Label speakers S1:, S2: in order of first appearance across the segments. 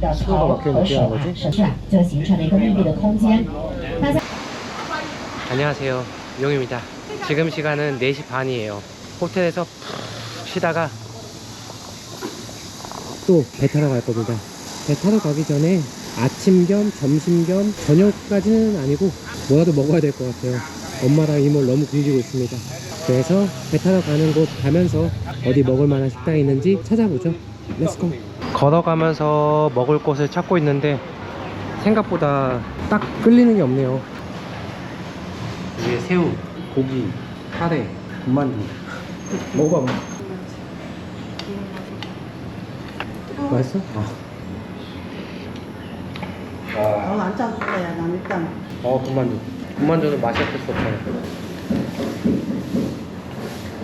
S1: 的头和手啊，手是啊，就形成了一个密闭的空间。那在
S2: 안녕하세요 용입니다 지금 시간은 4시 반이에요 호텔에서 푹 쉬다가 또 배 타러 갈 겁니다 배 타러 가기 전에 아침 겸 점심 겸 저녁까지는 아니고 뭐라도 먹어야 될 것 같아요 엄마랑 이모 너무 굶기고 있습니다 그래서 배 타러 가는 곳 가면서 어디 먹을 만한 식당이 있는지 찾아보죠 렛츠고 걸어가면서 먹을 곳을 찾고 있는데 생각보다 딱 끌리는 게 없네요. 위에 새우, 고기, 카레, 군만두. 먹어봐. 맛있어? 어.
S3: 어, 안 짜줄 거야. 난 일단.
S2: 어 군만두. 군만두는 맛이 없을 수 없어요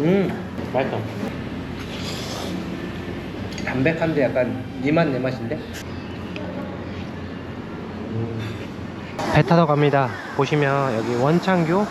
S2: 음 맛있어 담백한데 약간 니맛 내 맛인데? 음. 배 타러 갑니다. 보시면 여기 원창교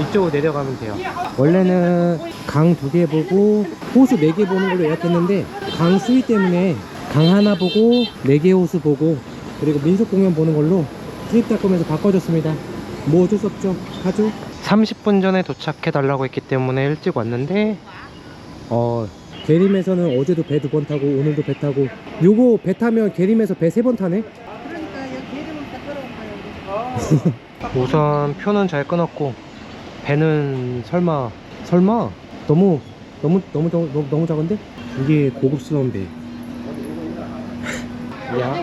S2: 이쪽으로 내려가면 돼요. 원래는 강 두 개 보고 호수 네 개 보는 걸로 예약했는데 강 수위 때문에 강 하나 보고 네 개 호수 보고 그리고 민속 공연 보는 걸로 트립 닷컴에서 바꿔줬습니다. 뭐 어쩔 수 없죠. 가죠. 30분 전에 도착해 달라고 했기 때문에 일찍 왔는데 어 계림에서는 어제도 배 두 번 타고 오늘도 배 타고. 요거 배 타면 계림에서 배 세 번 타네?
S3: 그러니까 여기 이름은 다 들어온 거야.
S2: 우선 표는 잘 끊었고 배는 설마 설마? 너무 너무 너무 너무, 너무, 작은데? 이게 고급스러운 배. 야.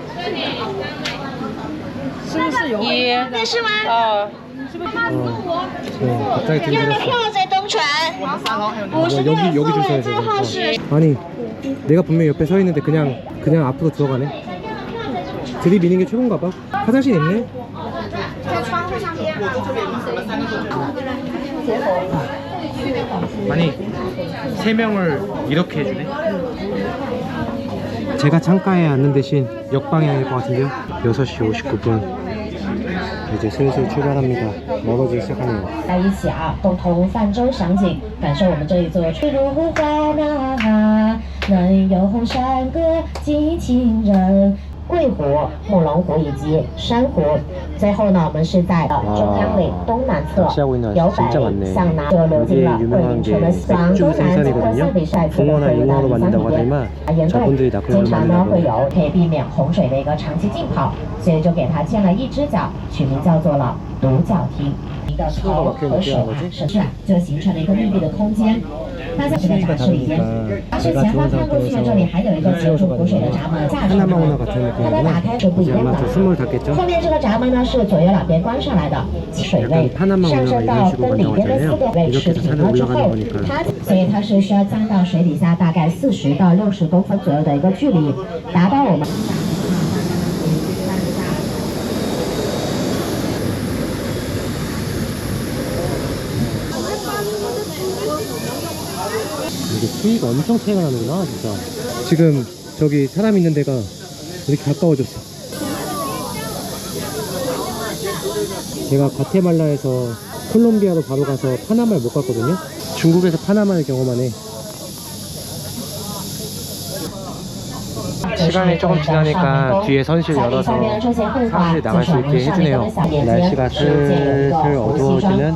S4: 一，二，
S2: 어, 어, 갑자기 들이들었어
S4: 在登船，
S2: 뭐 여기 여기 줄 서야 돼 어. 아니 내가 분명히 옆에 서 있는데 그냥 그냥 앞으로 들어가네 들이미는 게 최고인가 봐 화장실 있네 아니 세 명을 이렇게 해주네 제가 창가에 앉는 대신 역방향일 것 같은데요 6시 59분 이제 슬슬 출발합니다 멀어지기 시작하네요
S1: 在一起啊，共同泛舟赏景，感受我们这一座翠如湖花呐，能有红山歌寄情人。 桂湖、木龙湖以及珊瑚。最后呢，我们是在呃中央岭东南侧，由北向南就流进了桂林城的西。东南
S2: 江口
S1: 线比赛，除了
S2: 河源的
S1: 三江里边，沿
S2: 对，
S1: 经常呢会有可以避免洪水的一个长期浸泡，所以就给它建了一只脚，取名叫做了独角亭。的槽和水水池啊，就形成了一个密闭的空间。大家这个展示里面，而且前方看过去，这里还有一个接触湖水的闸门，
S2: 下驶室，
S1: 它的打开是不一样的。后面这个闸门呢，是左右两边关上来的，水位上升到跟里边的四水位持平了之后，它所以它是需要降到水底下大概四十到六十公分左右的一个距离，达到我们。 이게 수위가 엄청 차이가 나는구나 진짜. 지금 저기 사람 있는 데가 이렇게 가까워졌어. 제가 과테말라에서 콜롬비아로 바로 가서 파나마를 못 갔거든요. 중국에서 파나마를 경험하네. 시간이 조금 지나니까 뒤에 선실 열어서 사람들이 나갈 수 있게 해주네요. 날씨가 슬슬 어두워지는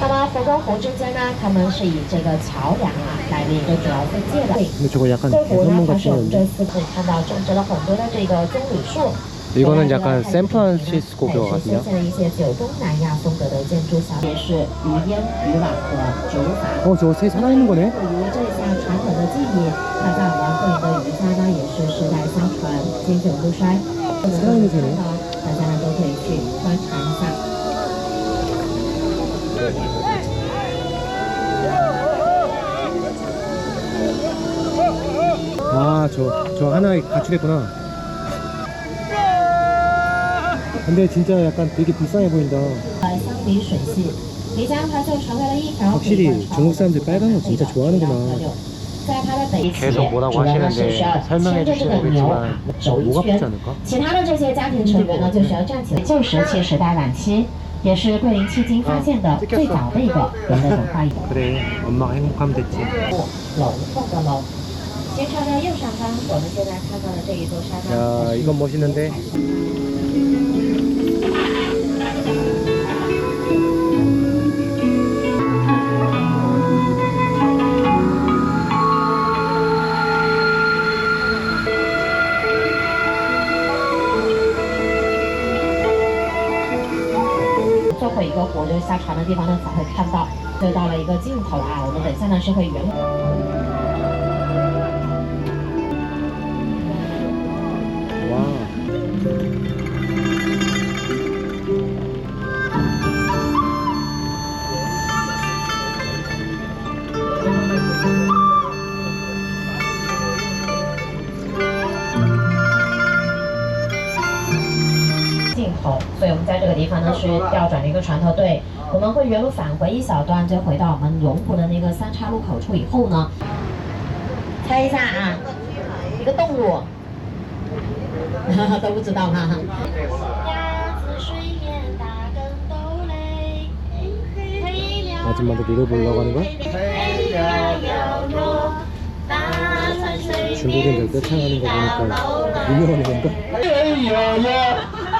S1: 那么湖跟湖之间呢，他们是以这个桥梁啊来的一个主要分界的。
S2: 근데 저거 약간
S1: 这湖呢，
S2: 대선문
S1: 它是我们
S2: 같은
S1: 这次可以看到种植了很多的这个棕榈树。
S2: 이거는 약간 샌프란시스코 교
S1: 是
S2: 같은데요?
S1: 现在一些具有东南亚风格的建筑小也是鱼烟、渔网和竹筏。
S2: 어 저거 새 살아있는 거네?
S1: 对于这项传统
S2: 아 저 저 하나에 가출했구나 근데 진짜 약간 되게 비싸해 보인다
S1: 呃，相 里水系。漓江它就成为了一条
S2: 확실히 중국 사람들 빨간 거 진짜 좋아하는구나.
S1: 在它的北
S2: 계속 뭐라고 하시는데 설명해 주시는 거겠지만
S1: 走一
S2: 뭐가 붙지
S1: 圈。
S2: 않을까?
S1: 其他的这些家庭成员呢，就需要站起来。旧石器时代晚期，也是桂林迄今发现的最早的一个人类文化遗
S2: 그래 엄마가 행복하면 됐지
S1: 楼凤的楼。 先刷到右上方我们现在看到的这一座沙滩
S2: 呃一个模型人
S1: 堆这会一个活动下船的地方呢才会看到就到了一个尽头了啊我们等下呢是会圆。所以我们在这个地方呢是调转了一个船头，对，我们会原路返回一小段，就回到我们龙湖的那个三岔路口处以后呢，猜一下啊，一个动物，都不知道哈哈。
S5: 鸭子水面打跟斗嘞，飞鸟
S2: 아줌마도 밀어보려고 하는 거야?
S5: 飞鸟摇落，大船水
S2: 중국인들 떼창하는 거 보니까 유명한 건가?
S6: 飞鸟呀，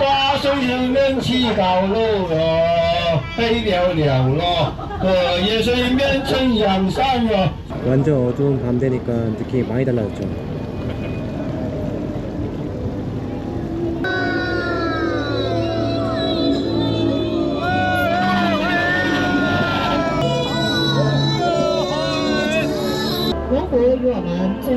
S6: 大水里面起高楼了，飞鸟了咯，荷叶水面成阳山了。
S2: 완전 어두운 밤 되니까 느낌이 많이 달라졌죠